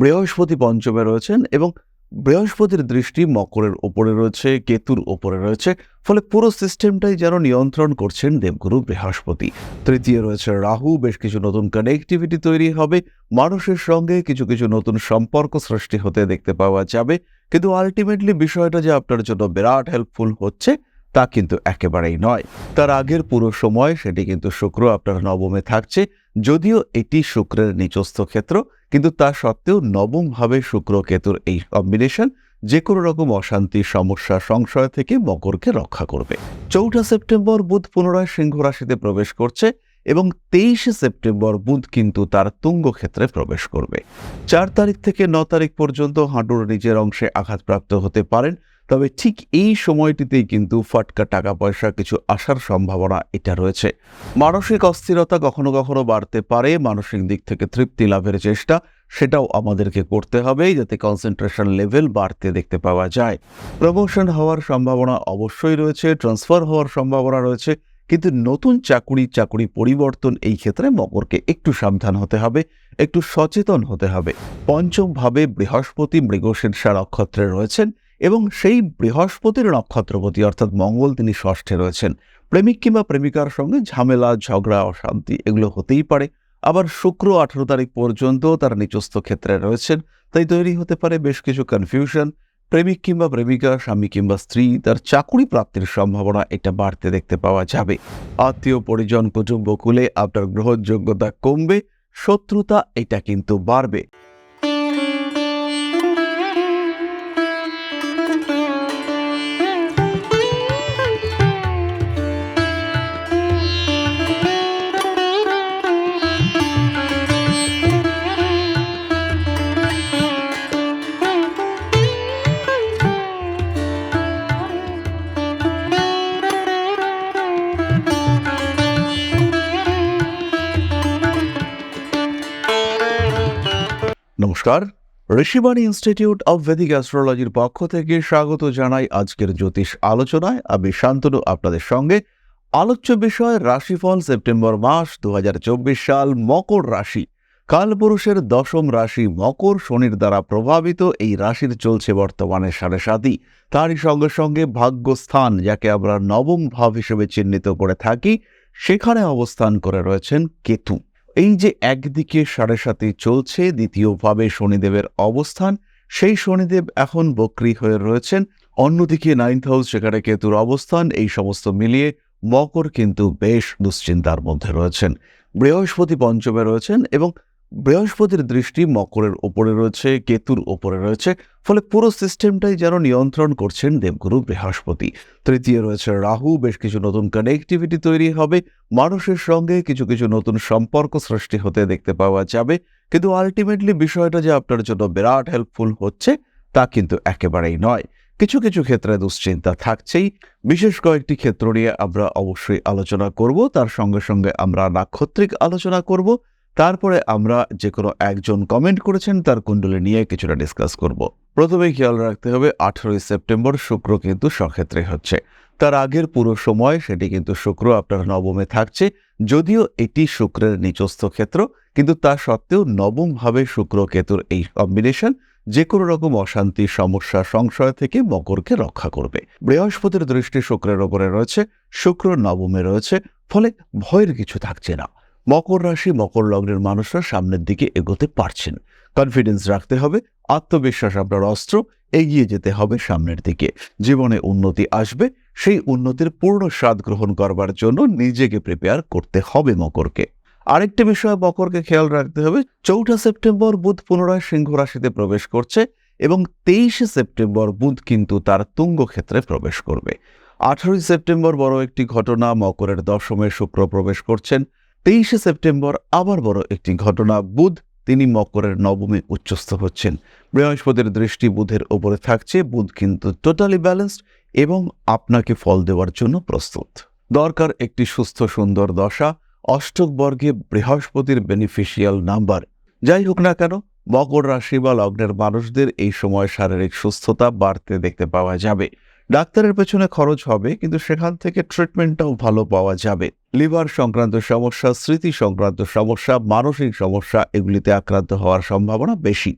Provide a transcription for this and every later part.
বৃহস্পতি পঞ্চমে রয়েছেন এবং বৃহস্পতির দৃষ্টি মকরের ওপরে রয়েছে, কেতুর ওপরে রয়েছে, ফলে পুরো সিস্টেমটাই যেন নিয়ন্ত্রণ করছেন দেবগুরু বৃহস্পতি। তৃতীয় রয়েছে রাহু, বেশ কিছু নতুন কানেক্টিভিটি তৈরি হবে, মানুষের সঙ্গে কিছু কিছু নতুন সম্পর্ক সৃষ্টি হতে দেখতে পাওয়া যাবে, কিন্তু আলটিমেটলি বিষয়টা যে আপনার জন্য বিরাট হেল্পফুল হচ্ছে, তা কিন্তু একেবারেই নয়। তার আগের পুরো সময় সেটি কিন্তু শুক্র আপনার নবমে থাকছে, যদিও এটি শুক্রের নিচস্থ ক্ষেত্র কিন্তু তা সত্ত্বেও নবমভাবে শুক্র কেতুর এই কম্বিনেশন যে কোনো রকম অশান্তি, সমস্যা, সংশয় থেকে মকরকে রক্ষা করবে। চৌঠা সেপ্টেম্বর বুধ পুনরায় সিংহ রাশিতে প্রবেশ করছে এবং তেইশে সেপ্টেম্বর বুধ কিন্তু তার তুঙ্গ ক্ষেত্রে প্রবেশ করবে। চার তারিখ থেকে ন তারিখ পর্যন্ত হাঁটুর নিজের অংশে আঘাতপ্রাপ্ত হতে পারেন তবে ঠিক এই সময়টিতেই কিন্তু ফাটকা টাকা পয়সা কিছু আসার সম্ভাবনা এটা রয়েছে। মানসিক অস্থিরতা কখনো কখনো বাড়তে পারে, মানসিক দিক থেকে তৃপ্তি লাভের চেষ্টা, সেটাও আমাদেরকে করতে হবে যাতে কনসেন্ট্রেশন লেভেল বাড়তে দেখতে পাওয়া যায়। প্রমোশন হওয়ার সম্ভাবনা অবশ্যই রয়েছে ট্রান্সফার হওয়ার সম্ভাবনা রয়েছে, কিন্তু নতুন চাকুরি চাকুরি পরিবর্তন এই ক্ষেত্রে মকরকে একটু সাবধান হতে হবে, একটু সচেতন হতে হবে। পঞ্চমভাবে বৃহস্পতি মৃগশীর্ষা নক্ষত্রে রয়েছেন এবং সেই বৃহস্পতির নক্ষত্রপতি, অর্থাৎ মঙ্গল, তিনি ষষ্ঠে রয়েছেন। প্রেমিক কিংবা প্রেমিকার সঙ্গে ঝামেলা, ঝগড়া, অশান্তি এগুলো হতেই পারে। আবার শুক্র আঠারো তারিখ পর্যন্ত তার নিচস্থ ক্ষেত্রে রয়েছেন, তাই তৈরি হতে পারে বেশ কিছু কনফিউশন প্রেমিক কিংবা প্রেমিকা, স্বামী কিংবা স্ত্রী, তার চাকুরি প্রাপ্তির সম্ভাবনা এটা বাড়তে দেখতে পাওয়া যাবে। আত্মীয়, পরিজন কুটুম্বকুলে আপনার গ্রহণযোগ্যতা কমবে, শত্রুতা এটা কিন্তু বাড়বে। নমস্কার। ঋষিবাণী ইনস্টিটিউট অব ভেদিক অ্যাস্ট্রোলজির পক্ষ থেকে স্বাগত জানাই আজকের জ্যোতিষ আলোচনায়। আমি শান্তনু, আপনাদের সঙ্গে। আলোচ্য বিষয় রাশিফল, সেপ্টেম্বর মাস দু হাজার চব্বিশ সাল, মকর রাশি। কালপুরুষের দশম রাশি মকর, শনির দ্বারা প্রভাবিত। এই রাশির চলছে বর্তমানে সাড়ে সাতই। তারই সঙ্গে সঙ্গে ভাগ্যস্থান, যাকে আমরা নবম ভাব হিসেবে চিহ্নিত করে থাকি, সেখানে অবস্থান করে রয়েছেন কেতু। এই যে একদিকে সাড়ে সাথে চলছে, দ্বিতীয়ভাবে শনিদেবের অবস্থান, সেই শনিদেব এখন বক্রি হয়ে রয়েছেন। অন্যদিকে নাইন্থ হাউস সেখানে কেতুর অবস্থান, এই সমস্ত মিলিয়ে মকর কিন্তু বেশ দুশ্চিন্তার মধ্যে রয়েছেন। বৃহস্পতি পঞ্চমে রয়েছেন এবং বৃহস্পতির দৃষ্টি মকরের ওপরে রয়েছে, কেতুর ওপরে রয়েছে, ফলে পুরো সিস্টেমটাই যেন নিয়ন্ত্রণ করছেন দেবগুরু বৃহস্পতি। তৃতীয় রয়েছে রাহু, বেশ কিছু নতুন কানেক্টিভিটি তৈরি হবে, মানুষের সঙ্গে কিছু কিছু নতুন সম্পর্ক সৃষ্টি হতে দেখতে পাওয়া যাবে, কিন্তু আলটিমেটলি বিষয়টা যে আপনার জন্য বিরাট হেল্পফুল হচ্ছে, তা কিন্তু একেবারেই নয়। কিছু কিছু ক্ষেত্রে দুশ্চিন্তা থাকছেই, বিশেষ কয়েকটি ক্ষেত্র নিয়ে আমরা অবশ্যই আলোচনা করব, তার সঙ্গে সঙ্গে আমরা নাক্ষত্রিক আলোচনা করব তারপরে আমরা যে কোনো একজন কমেন্ট করেছেন, তার কুণ্ডলী নিয়ে কিছুটা ডিসকাস করব। প্রথমে খেয়াল রাখতে হবে, আঠারোই সেপ্টেম্বর শুক্র কিন্তু সক্ষেত্রে হচ্ছে। তার আগের পুরো সময় সেটি কিন্তু শুক্র আপনার নবমে থাকছে, যদিও এটি শুক্রের নিচস্থ ক্ষেত্র, কিন্তু তা সত্ত্বেও নবমভাবে শুক্র কেতুর এই কম্বিনেশন যে কোনো রকম অশান্তি, সমস্যা, সংশয় থেকে মকরকে রক্ষা করবে। বৃহস্পতির দৃষ্টি শুক্রের ওপরে রয়েছে, শুক্র নবমে রয়েছে, ফলে ভয়ের কিছু থাকছে না। মকর রাশি, মকর লগ্নের মানুষরা সামনের দিকে এগোতে পারছেন। কনফিডেন্স রাখতে হবে, আত্মবিশ্বাস আপনার অস্ত্র, এগিয়ে যেতে হবে সামনের দিকে। জীবনে উন্নতি আসবে, সেই উন্নতির পূর্ণ স্বাদ গ্রহণ করবার জন্য নিজেকে প্রিপেয়ার করতে হবে মকরকে। আরেকটি বিষয় মকরকে খেয়াল রাখতে হবে, চৌঠা সেপ্টেম্বর বুধ পুনরায় সিংহ রাশিতে প্রবেশ করছে এবং তেইশে সেপ্টেম্বর বুধ কিন্তু তার তুঙ্গ ক্ষেত্রে প্রবেশ করবে। আঠারোই সেপ্টেম্বর বড় একটি ঘটনা, মকরের দশমে শুক্র প্রবেশ করছেন। তেইশে সেপ্টেম্বর আবার বড় একটি ঘটনা। বুধ, তিনি মকরের নবমে উচ্চস্থ হচ্ছেন। বৃহস্পতির দৃষ্টি বুধের ওপরে থাকছে। বুধ কিন্তু টোটালি ব্যালেন্সড এবং আপনাকে ফল দেওয়ার জন্য প্রস্তুত। দরকার একটি সুস্থ, সুন্দর দশা। অষ্টক বর্গে বৃহস্পতির বেনিফিশিয়াল নাম্বার যাই হোক না কেন, মকর রাশি বা লগ্নের মানুষদের এই সময় শারীরিক সুস্থতা বাড়তে দেখতে পাওয়া যাবে। ডাক্তারের পেছনে খরচ হবে, কিন্তু সেখান থেকে ট্রিটমেন্টটাও ভালো পাওয়া যাবে। লিভার সংক্রান্ত সমস্যা, স্মৃতি সংক্রান্ত সমস্যা, মানসিক সমস্যা, এগুলিতে আক্রান্ত হওয়ার সম্ভাবনা বেশি।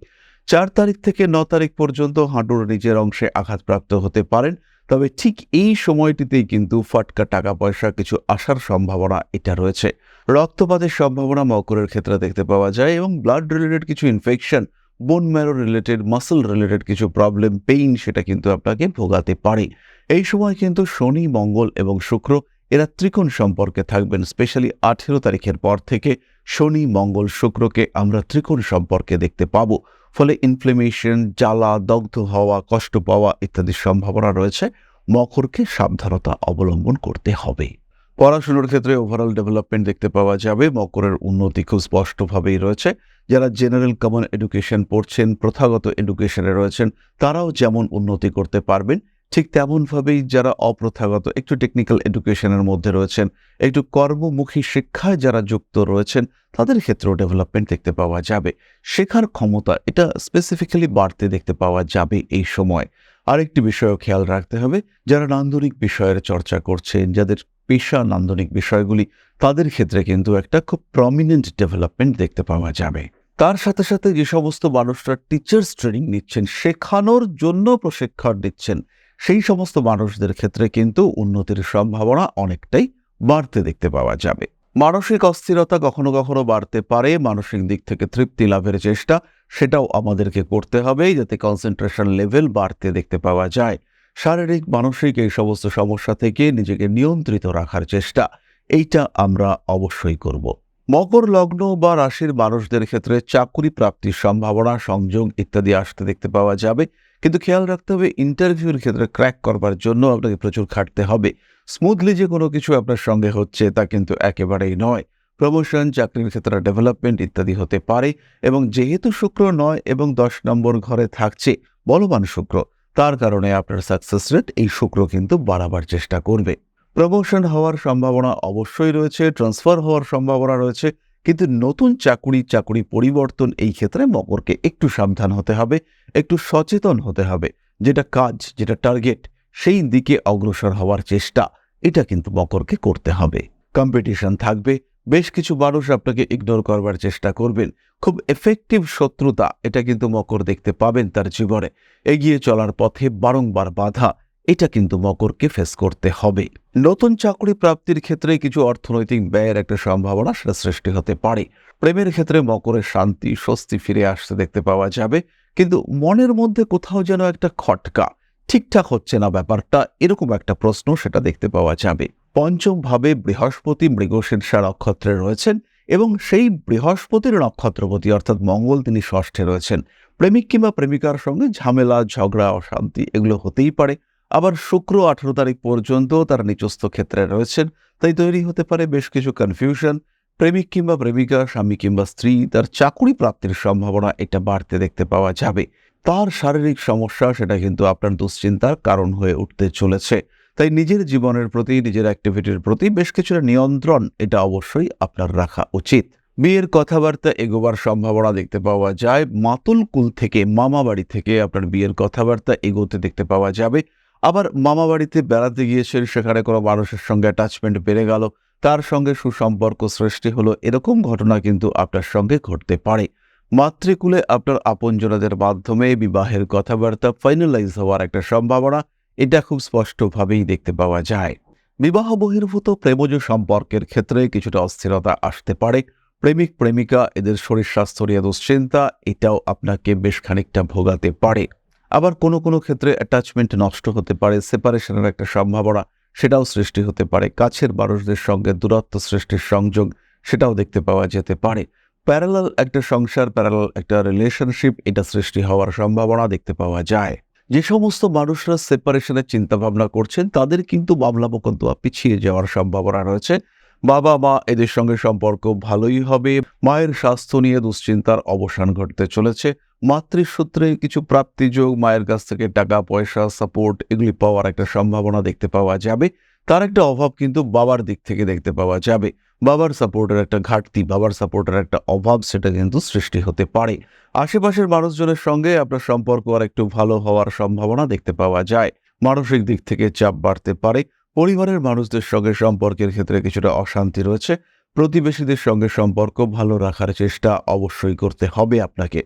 চার তারিখ থেকে ন তারিখ পর্যন্ত হাঁটুর নিজের অংশে আঘাতপ্রাপ্ত হতে পারেন, তবে ঠিক এই সময়টিতেই কিন্তু ফাটকা টাকা পয়সা কিছু আসার সম্ভাবনা এটা রয়েছে। রক্তপাতের সম্ভাবনা মকরের ক্ষেত্রে দেখতে পাওয়া যায় এবং ব্লাড রিলেটেড কিছু infection bone marrow related muscle related কিছু প্রবলেম পেইন সেটা কিন্তু আপনাকে ভোগাতে পারে। এই সময় কিন্তু শনি, মঙ্গল এবং শুক্র এরা ত্রিকোণ সম্পর্কে থাকবেন স্পেশালি আঠেরো তারিখের পর থেকে শনি, মঙ্গল, শুক্রকে আমরা ত্রিকোণ সম্পর্কে দেখতে পাবো। ফলে ইনফ্লেমেশন জ্বালা, দগ্ধ হওয়া, কষ্ট পাওয়া ইত্যাদির সম্ভাবনা রয়েছে। মকরকে সাবধানতা অবলম্বন করতে হবে। পড়াশোনার ক্ষেত্রে ওভারঅল ডেভেলপমেন্ট দেখতে পাওয়া যাবে। মকরের উন্নতি খুব স্পষ্টভাবেই রয়েছে। যারা জেনারেল কমন এডুকেশন পড়ছেন, প্রথাগত এডুকেশনে রয়েছেন, তারাও যেমন উন্নতি করতে পারবেন, ঠিক তেমনভাবেই যারা অপ্রথাগত, একটু টেকনিক্যাল এডুকেশনের মধ্যে রয়েছেন, একটু কর্মমুখী শিক্ষায় যারা যুক্ত রয়েছেন, তাদের ক্ষেত্রেও ডেভেলপমেন্ট দেখতে পাওয়া যাবে। শেখার ক্ষমতা এটা স্পেসিফিক্যালি বাড়তে দেখতে পাওয়া যাবে এই সময়। আরেকটি বিষয়ও খেয়াল রাখতে হবে, যারা নান্দনিক বিষয়ের চর্চা করছেন, যাদের পেশা, নান্দনিক বিষয়গুলি, তাদের ক্ষেত্রে কিন্তু একটা খুব প্রমিনেন্ট ডেভেলপমেন্ট দেখতে পাওয়া যাবে। তার সাথে সাথে যে সমস্ত মানুষরা টিচার্স ট্রেনিং নিচ্ছেন, শেখানোর জন্য প্রশিক্ষণ নিচ্ছেন সেই সমস্ত মানুষদের ক্ষেত্রে কিন্তু উন্নতির সম্ভাবনা অনেকটাই বাড়তে দেখতে পাওয়া যাবে। মানসিক অস্থিরতা কখনো কখনো বাড়তে পারে, মানসিক দিক থেকে তৃপ্তি লাভের চেষ্টা, সেটাও আমাদেরকে করতে হবে, যাতে কনসেন্ট্রেশন লেভেল বাড়তে দেখতে পাওয়া যায়। শারীরিক, মানসিক এই সমস্ত সমস্যা থেকে নিজেকে নিয়ন্ত্রিত রাখার চেষ্টা। এইটা আমরা অবশ্যই করব। মকর লগ্ন বা রাশির মানুষদের ক্ষেত্রে চাকুরি প্রাপ্তির সম্ভাবনা, সংযোগ ইত্যাদি আসতে দেখতে পাওয়া যাবে। কিন্তু খেয়াল রাখতে হবে ইন্টারভিউর ক্ষেত্রে ক্র্যাক করবার জন্য আপনাকে প্রচুর খাটতে হবে। স্মুথলি যে কোনো কিছু আপনার সঙ্গে হচ্ছে তা কিন্তু একেবারেই নয়। প্রমোশন চাকরির ক্ষেত্রে ডেভেলপমেন্ট ইত্যাদি হতে পারে এবং যেহেতু শুক্র নয় এবং দশ নম্বর ঘরে থাকছে, বলবান শুক্র তার কারণে আপনার সাকসেস রেট এই শুক্র কিন্তু বাড়াবার চেষ্টা করবে। প্রমোশন হওয়ার সম্ভাবনা অবশ্যই রয়েছে ট্রান্সফার হওয়ার সম্ভাবনা রয়েছে, কিন্তু নতুন চাকুরি চাকুরি পরিবর্তন এই ক্ষেত্রে মকরকে একটু সাবধান হতে হবে, একটু সচেতন হতে হবে। যেটা কাজ, যেটা টার্গেট সেই দিকে অগ্রসর হওয়ার চেষ্টা, এটা কিন্তু মকরকে করতে হবে। কম্পিটিশন থাকবে বেশ কিছু মানুষ আপনাকে ইগনোর করবার চেষ্টা করবেন। খুব এফেক্টিভ শত্রুতা, এটা কিন্তু মকর দেখতে পাবেন তার জীবনে। এগিয়ে চলার পথে বারংবার বাধা, এটা কিন্তু মকরকে ফেস করতে হবে। নতুন চাকরি প্রাপ্তির ক্ষেত্রে কিছু অর্থনৈতিক ব্যয়ের একটা সম্ভাবনা সেটা সৃষ্টি হতে পারে। প্রেমের ক্ষেত্রে মকরের শান্তি, স্বস্তি ফিরে আসতে দেখতে পাওয়া যাবে, কিন্তু মনের মধ্যে কোথাও যেন একটা খটকা, ঠিকঠাক হচ্ছে না ব্যাপারটা, এরকম একটা প্রশ্ন সেটা দেখতে পাওয়া যাবে। পঞ্চম ভাবে বৃহস্পতি মৃগশীর্ষা নক্ষত্রে রয়েছেন এবং সেই বৃহস্পতির নক্ষত্রপতি অর্থাৎ মঙ্গল তিনি ষষ্ঠে রয়েছেন। প্রেমিক কিংবা প্রেমিকার সঙ্গে ঝামেলা, ঝগড়া, অশান্তি এগুলো হতেই পারে। আবার শুক্র আঠেরো তারিখ পর্যন্ত তার নিচস্থ ক্ষেত্রে রয়েছেন, তাই তৈরি হতে পারে বেশ কিছু কনফিউশন প্রেমিক কিংবা প্রেমিকা, স্বামী কিংবা স্ত্রী তার চাকুরি প্রাপ্তির সম্ভাবনা এটা বাড়তে দেখতে পাওয়া যাবে। তার শারীরিক সমস্যা সেটা কিন্তু আপনার দুশ্চিন্তার কারণ হয়ে উঠতে চলেছে। তাই নিজের জীবনের প্রতি, নিজের অ্যাক্টিভিটির প্রতি বেশ কিছুটা নিয়ন্ত্রণ এটা অবশ্যই আপনার রাখা উচিত। বিয়ের কথাবার্তা এগোবার সম্ভাবনা দেখতে পাওয়া যায়। মাতুল কুল থেকে, মামা বাড়ি থেকে আপনার বিয়ের কথাবার্তা এগোতে দেখতে পাওয়া যাবে। আবার মামা বাড়িতে বেড়াতে গিয়েছেন, সেখানে কোনো মানুষের সঙ্গে অ্যাটাচমেন্ট বেড়ে গেল। তার সঙ্গে সুসম্পর্ক সৃষ্টি হলো, এরকম ঘটনা কিন্তু আপনার সঙ্গে ঘটতে পারে। মাতৃকুলে আপনার আপনজনাদের মাধ্যমে বিবাহের কথাবার্তা ফাইনালাইজ হওয়ার একটা সম্ভাবনা। এটা খুব স্পষ্টভাবেই দেখতে পাওয়া যায়। বিবাহ বহির্ভূত প্রেমজ সম্পর্কের ক্ষেত্রে কিছুটা অস্থিরতা আসতে পারে। প্রেমিক, প্রেমিকা, এদের শরীর স্বাস্থ্য নিয়ে দুশ্চিন্তা, এটাও আপনাকে বেশ খানিকটা ভোগাতে পারে। আবার কোনো কোনো ক্ষেত্রে অ্যাটাচমেন্ট নষ্ট হতে পারে সেপারেশনের একটা সম্ভাবনা সেটাও সৃষ্টি হতে পারে। কাছের মানুষদের সঙ্গে দূরত্ব সৃষ্টির সংযোগ সেটাও দেখতে পাওয়া যেতে পারে। প্যারালাল একটা সংসার প্যারালাল একটা রিলেশনশিপ এটা সৃষ্টি হওয়ার সম্ভাবনা দেখতে পাওয়া যায়। যে সমস্ত মানুষরা সেপারেশনের চিন্তাভাবনা করছেন, তাদের কিন্তু মামলা মোকদ্দমা পিছিয়ে যাওয়ার সম্ভাবনা রয়েছে। বাবা, মা এদের সঙ্গে সম্পর্ক ভালোই হবে। মায়ের স্বাস্থ্য নিয়ে দুশ্চিন্তার অবসান ঘটতে চলেছে। মাতৃসূত্রে কিছু প্রাপ্তিযোগ মায়ের কাছ থেকে টাকা, পয়সা সাপোর্ট এগুলি পাওয়ার একটা সম্ভাবনা দেখতে পাওয়া যাবে। তার একটা অভাব কিন্তু বাবার দিক থেকে দেখতে পাওয়া যাবে। বাবার সাপোর্টের একটা ঘাটতি, বাবার সাপোর্টের একটা অভাব, সেটা কিন্তু সৃষ্টি হতে পারে। আশেপাশের মানুষজনের সঙ্গে আপনার সম্পর্ক আর একটু ভালো হওয়ার সম্ভাবনা দেখতে পাওয়া যায়। মানসিক দিক থেকে চাপ বাড়তে পারে। পরিবারের মানুষদের সঙ্গে সম্পর্কের ক্ষেত্রে কিছুটা অশান্তি রয়েছে। প্রতিবেশীদের সঙ্গে সম্পর্ক ভালো রাখার চেষ্টা অবশ্যই করতে হবে আপনাকে।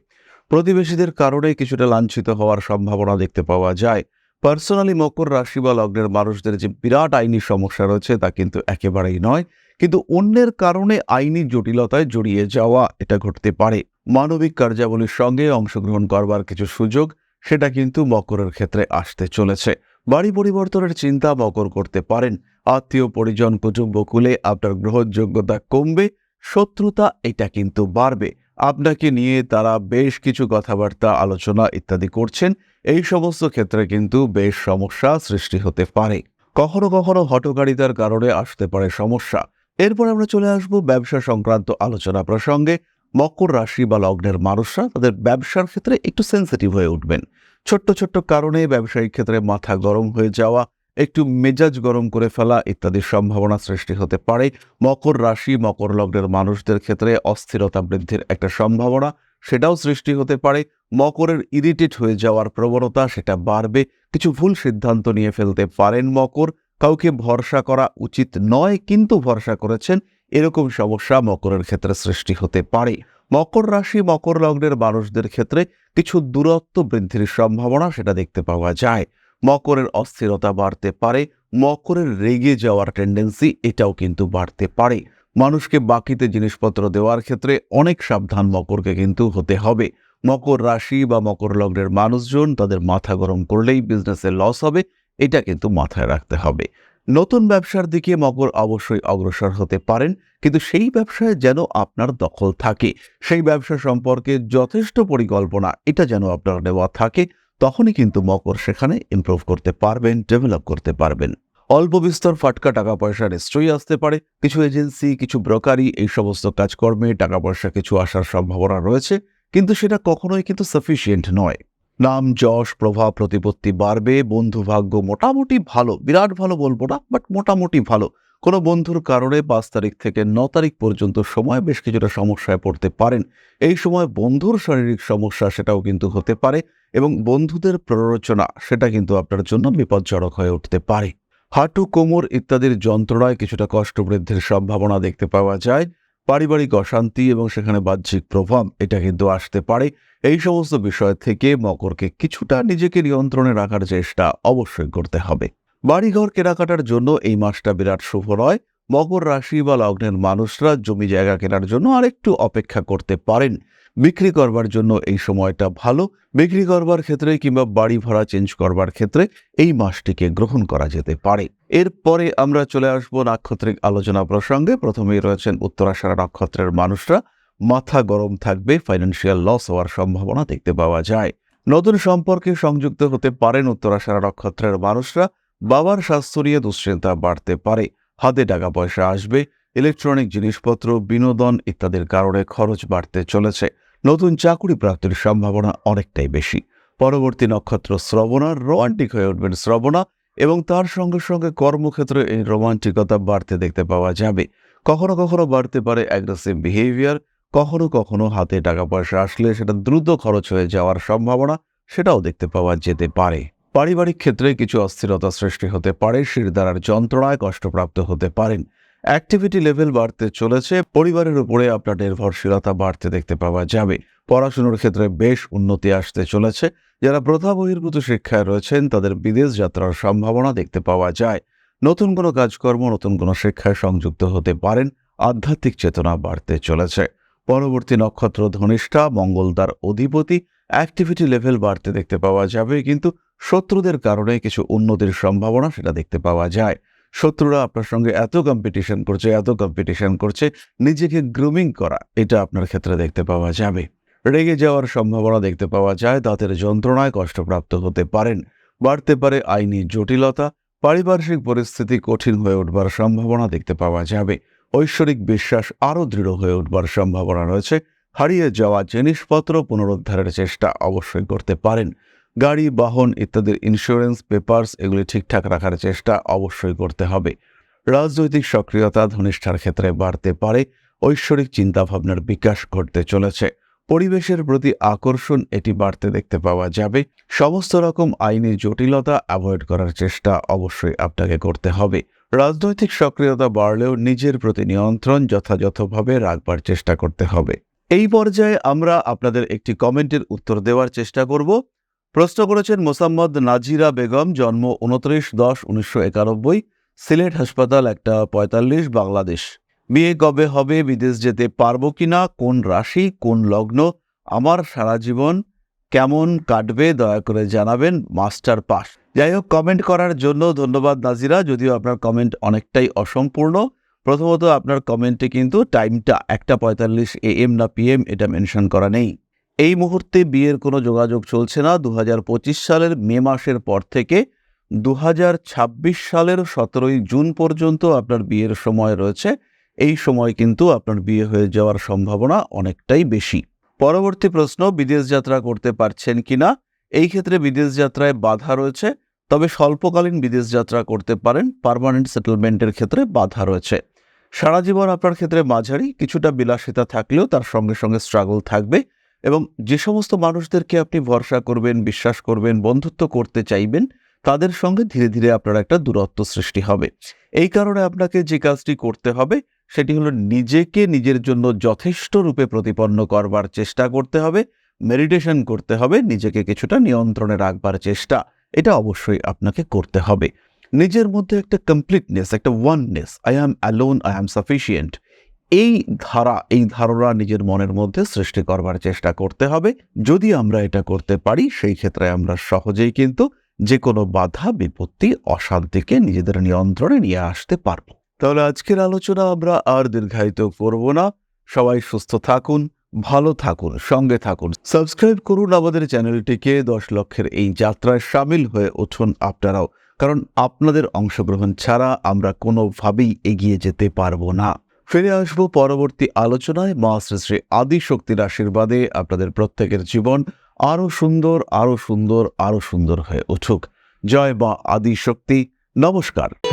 প্রতিবেশীদের কারণে কিছুটা লাঞ্ছিত হওয়ার সম্ভাবনা দেখতে পাওয়া যায়। পার্সোনালি মকর রাশি বা লগ্নের মানুষদের যে বিরাট আইনি সমস্যা রয়েছে তা কিন্তু একেবারেই নয়। কিন্তু অন্যের কারণে আইনি জটিলতায় জড়িয়ে যাওয়া এটা ঘটতে পারে। মানবিক কার্যাবলীর সঙ্গে অংশগ্রহণ করবার কিছু সুযোগ সেটা কিন্তু মকরের ক্ষেত্রে আসতে চলেছে। বাড়ি পরিবর্তনের চিন্তা মকর করতে পারেন। আত্মীয়, পরিজন, কুটুম্ব, কুলে আপনার গ্রহণযোগ্যতা কমবে, শত্রুতা এটা কিন্তু বাড়বে। আপনাকে নিয়ে তারা বেশ কিছু কথাবার্তা, আলোচনা ইত্যাদি করছেন। এই সমস্ত ক্ষেত্রে কিন্তু বেশ সমস্যা সৃষ্টি হতে পারে। কখনো কখনো হটকারিতার কারণে আসতে পারে সমস্যা। এরপর আমরা চলে আসব ব্যবসা সংক্রান্ত আলোচনা প্রসঙ্গে। মকর রাশি বা লগ্নের মানুষরা তাদের ব্যবসার ক্ষেত্রে একটু সেন্সিটিভ হয়ে উঠবেন। ছোট্ট ছোট্ট কারণে ব্যবসায়িক ক্ষেত্রে মাথা গরম হয়ে যাওয়া একটু মেজাজ গরম করে ফেলা ইত্যাদির সম্ভাবনা সৃষ্টি হতে পারে। মকর রাশি, মকর লগ্নের মানুষদের ক্ষেত্রে অস্থিরতা বৃদ্ধির একটা সম্ভাবনা সেটাও সৃষ্টি হতে পারে। মকরের ইরিটেট হয়ে যাওয়ার প্রবণতা সেটা বাড়বে। কিছু ভুল সিদ্ধান্ত নিয়ে ফেলতে পারেন মকর। কাউকে ভরসা করা উচিত নয়, কিন্তু ভরসা করেছেন। এরকম সমস্যা মকরের ক্ষেত্রে সৃষ্টি হতে পারে। মকর রাশি, মকর লগ্নের মানুষদের ক্ষেত্রে কিছু দূরত্ব বৃদ্ধির সম্ভাবনা সেটা দেখতে পাওয়া যায়। মকরের অস্থিরতা বাড়তে পারে, মকরের রেগে যাওয়ার টেন্ডেন্সি এটাও কিন্তু বাড়তে পারে। মানুষকে বাকিতে জিনিসপত্র দেওয়ার ক্ষেত্রে অনেক সাবধান মকরকে কিন্তু হতে হবে। মকর রাশি বা মকর লগ্নের মানুষজন তাদের মাথা গরম করলেই বিজনেসে লস হবে, এটা কিন্তু মাথায় রাখতে হবে। নতুন ব্যবসার দিকে মকর অবশ্যই অগ্রসর হতে পারেন, কিন্তু সেই ব্যবসায় যেন আপনার দখল থাকে। সেই ব্যবসা সম্পর্কে যথেষ্ট পরিকল্পনা, এটা যেন আপনার নেওয়া থাকে। তখনই কিন্তু মকর সেখানে ইমপ্রুভ করতে পারবেন ডেভেলপ করতে পারবেন। অল্প বিস্তর ফাটকা টাকা পয়সা নিশ্চয়ই আসতে পারে। কিছু এজেন্সি কিছু ব্রোকারি এই সমস্ত কাজকর্মে টাকা পয়সা কিছু আসার সম্ভাবনা রয়েছে, কিন্তু সেটা কখনোই কিন্তু সাফিসিয়েন্ট নয়। নাম, যশ, প্রভাব, প্রতিপত্তি বাড়বে, বন্ধু ভাগ্য মোটামুটি ভালো, বিরাট ভালো বলব না বাট মোটামুটি ভালো। কোনো বন্ধুর কারণে পাঁচ তারিখ থেকে ন তারিখ পর্যন্ত সময় বেশ কিছুটা সমস্যায় পড়তে পারেন। এই সময় বন্ধুর শারীরিক সমস্যা সেটাও কিন্তু হতে পারে। এবং বন্ধুদের প্ররোচনা, সেটা কিন্তু আপনার জন্য বিপজ্জনক হয়ে উঠতে পারে। হাঁটু, কোমর ইত্যাদির যন্ত্রণায় কিছুটা কষ্ট বৃদ্ধির সম্ভাবনা দেখতে পাওয়া যায়। পারিবারিক অশান্তি এবং সেখানে বাহ্যিক প্রভাব, এটা কিন্তু আসতে পারে। এই সমস্ত বিষয় থেকে মকরকে কিছুটা নিজেকে নিয়ন্ত্রণে রাখার চেষ্টা অবশ্যই করতে হবে। বাড়িঘর কেনাকাটার জন্য এই মাসটা বিরাট শুভ নয়। মকর রাশি বা লগ্নের মানুষরা জমি জায়গা কেনার জন্য আরেকটু অপেক্ষা করতে পারেন। বিক্রি করবার জন্য এই সময়টা ভালো। বিক্রি করবার ক্ষেত্রে কিংবা বাড়ি ভাড়া চেঞ্জ করবার ক্ষেত্রে এই মাসটিকে গ্রহণ করা যেতে পারে। এরপরে আমরা চলে আসব নাক্ষত্রিক আলোচনা প্রসঙ্গে। প্রথমেই রয়েছেন উত্তরাষাঢ়া নক্ষত্রের মানুষরা। মাথা গরম থাকবে ফাইন্যান্সিয়াল লস হওয়ার সম্ভাবনা দেখতে পাওয়া যায়। নতুন সম্পর্কে সংযুক্ত হতে পারেন উত্তরাষাঢ়া নক্ষত্রের মানুষরা। বাবার স্বাস্থ্য নিয়ে দুশ্চিন্তা বাড়তে পারে। হাতে টাকা পয়সা আসবে ইলেকট্রনিক জিনিসপত্র, বিনোদন ইত্যাদির কারণে খরচ বাড়তে চলেছে। নতুন চাকুরি প্রাপ্তির সম্ভাবনা অনেকটাই বেশি। পরবর্তী নক্ষত্র শ্রবণা রোমান্টিক হয়ে উঠবেন শ্রবণা এবং তার সঙ্গে সঙ্গে কর্মক্ষেত্রে এই রোমান্টিকতা বাড়তে দেখতে পাওয়া যাবে। কখনো কখনো বাড়তে পারে অ্যাগ্রেসিভ বিহেভিয়ার কখনো কখনো হাতে টাকা পয়সা আসলে সেটা দ্রুত খরচ হয়ে যাওয়ার সম্ভাবনা সেটাও দেখতে পাওয়া যেতে পারে। পারিবারিক ক্ষেত্রে কিছু অস্থিরতা সৃষ্টি হতে পারে শিরদারার যন্ত্রণায় কষ্টপ্রাপ্ত হতে পারেন। অ্যাক্টিভিটি লেভেল বাড়তে চলেছে, পরিবারের উপরে আপনার নির্ভরশীলতা বাড়তে দেখতে পাওয়া যাবে। পড়াশুনোর ক্ষেত্রে বেশ উন্নতি আসতে চলেছে। যারা প্রথা বহির্ভূত শিক্ষায় রয়েছেন, তাদের বিদেশ যাত্রার সম্ভাবনা দেখতে পাওয়া যায়। নতুন কোনো কাজকর্ম, নতুন কোনো শিক্ষায় সংযুক্ত হতে পারেন, আধ্যাত্মিক চেতনা বাড়তে চলেছে। পরবর্তী নক্ষত্র ধনিষ্ঠা, মঙ্গল তার অধিপতি অ্যাক্টিভিটি লেভেল বাড়তে দেখতে পাওয়া যাবে, কিন্তু শত্রুদের কারণে কিছু উন্নতির সম্ভাবনা সেটা দেখতে পাওয়া যায়। শত্রুরা আপনার সঙ্গে এত কম্পিটিশন করছে, এত কম্পিটিশন করছে, নিজেকে গ্রুমিং করা, এটা আপনার ক্ষেত্রে দেখতে পাওয়া যাবে। রেগে যাওয়ার সম্ভাবনা দেখতে পাওয়া যায়, দাঁতের যন্ত্রণায় কষ্টপ্রাপ্ত হতে পারেন। বাড়তে পারে আইনি জটিলতা, পারিপার্শ্বিক পরিস্থিতি কঠিন হয়ে উঠবার সম্ভাবনা দেখতে পাওয়া যাবে। ঐশ্বরিক বিশ্বাস আরও দৃঢ় হয়ে উঠবার সম্ভাবনা রয়েছে। হারিয়ে যাওয়া জিনিসপত্র পুনরুদ্ধারের চেষ্টা অবশ্যই করতে পারেন। গাড়ি, বাহন ইত্যাদির ইন্স্যুরেন্স পেপার্স এগুলি ঠিকঠাক রাখার চেষ্টা অবশ্যই করতে হবে। রাজনৈতিক সক্রিয়তা ধনিষ্ঠার ক্ষেত্রে বাড়তে পারে, ঐশ্বরিক চিন্তাভাবনার বিকাশ ঘটতে চলেছে। পরিবেশের প্রতি আকর্ষণ, এটি বাড়তে দেখতে পাওয়া যাবে। সমস্ত রকম আইনি জটিলতা অ্যাভয়েড করার চেষ্টা অবশ্যই আপনাকে করতে হবে। রাজনৈতিক সক্রিয়তা বাড়লেও নিজের প্রতি নিয়ন্ত্রণ যথাযথভাবে রাখবার চেষ্টা করতে হবে। এই পর্যায়ে আমরা আপনাদের একটি কমেন্টের উত্তর দেওয়ার চেষ্টা করব। প্রশ্ন করেছেন মোসাম্মদ নাজিরা বেগম, জন্ম উনত্রিশ দশ উনিশশো একানব্বই, সিলেট হাসপাতাল একটা পঁয়তাল্লিশ, বাংলাদেশ। বিয়ে কবে হবে, বিদেশ যেতে পারব কিনা, কোন রাশি, কোন লগ্ন, আমার সারা জীবন কেমন কাটবে, দয়া করে জানাবেন মাস্টার পাস। যাই হোক কমেন্ট করার জন্য ধন্যবাদ নাজিরা, যদিও আপনার কমেন্ট অনেকটাই অসম্পূর্ণ। প্রথমত আপনার কমেন্টে কিন্তু টাইমটা একটা পঁয়তাল্লিশ এ এম না পিএম এটা মেনশন করা নেই। এই মুহূর্তে বিয়ের কোনো যোগাযোগ চলছে না। দু হাজার পঁচিশ সালের মে মাসের পর থেকে দু হাজার ছাব্বিশ সালের সতেরোই জুন পর্যন্ত আপনার বিয়ের সময় রয়েছে। এই সময় কিন্তু আপনার বিয়ে হয়ে যাওয়ার সম্ভাবনা অনেকটাই বেশি। পরবর্তী প্রশ্ন, বিদেশ যাত্রা করতে পারছেন কিনা? এই ক্ষেত্রে বিদেশ যাত্রায় বাধা রয়েছে, তবে স্বল্পকালীন বিদেশ যাত্রা করতে পারেন। পারমানেন্ট সেটেলমেন্টের ক্ষেত্রে বাধা রয়েছে। সারা জীবন আপনার ক্ষেত্রে মাঝারি, কিছুটা বিলাসিতা থাকলেও তার সঙ্গে সঙ্গে স্ট্রাগল থাকবে। এবং যে সমস্ত মানুষদেরকে আপনি ভরসা করবেন, বিশ্বাস করবেন, বন্ধুত্ব করতে চাইবেন, তাদের সঙ্গে ধীরে ধীরে আপনার একটা দূরত্ব সৃষ্টি হবে। এই কারণে আপনাকে যে কাজটি করতে হবে, সেটি হলো নিজেকে নিজের জন্য যথেষ্ট রূপে প্রতিপন্ন করবার চেষ্টা করতে হবে মেডিটেশন করতে হবে, নিজেকে কিছুটা নিয়ন্ত্রণে রাখবার চেষ্টা, এটা অবশ্যই আপনাকে করতে হবে। নিজের মধ্যে একটা কমপ্লিটনেস একটা oneness I am alone I am sufficient এই ধারা, এই ধারণা নিজের মনের মধ্যে সৃষ্টি করবার চেষ্টা করতে হবে। যদি আমরা এটা করতে পারি, সেই ক্ষেত্রে আমরা সহজেই কিন্তু যে কোনো বাধা, বিপত্তি, অশান্তিকে নিজেদের নিয়ন্ত্রণে নিয়ে আসতে পারব। তাহলে আজকের আলোচনা আমরা আর দীর্ঘায়িত করব না। সবাই সুস্থ থাকুন, ভালো থাকুন, সঙ্গে থাকুন। সাবস্ক্রাইব করুন আমাদের চ্যানেলটিকে। দশ লক্ষের এই যাত্রায় সামিল হয়ে উঠুন আপনারাও। কারণ আপনাদের অংশগ্রহণ ছাড়া আমরা কোনোভাবেই এগিয়ে যেতে পারব না। ফিরে আসব পরবর্তী আলোচনায়। মা শ্রী শ্রী আদি শক্তির আশীর্বাদে আপনাদের প্রত্যেকের জীবন আরও সুন্দর আরও সুন্দর আরও সুন্দর হয়ে উঠুক। জয় বা আদি শক্তি। নমস্কার।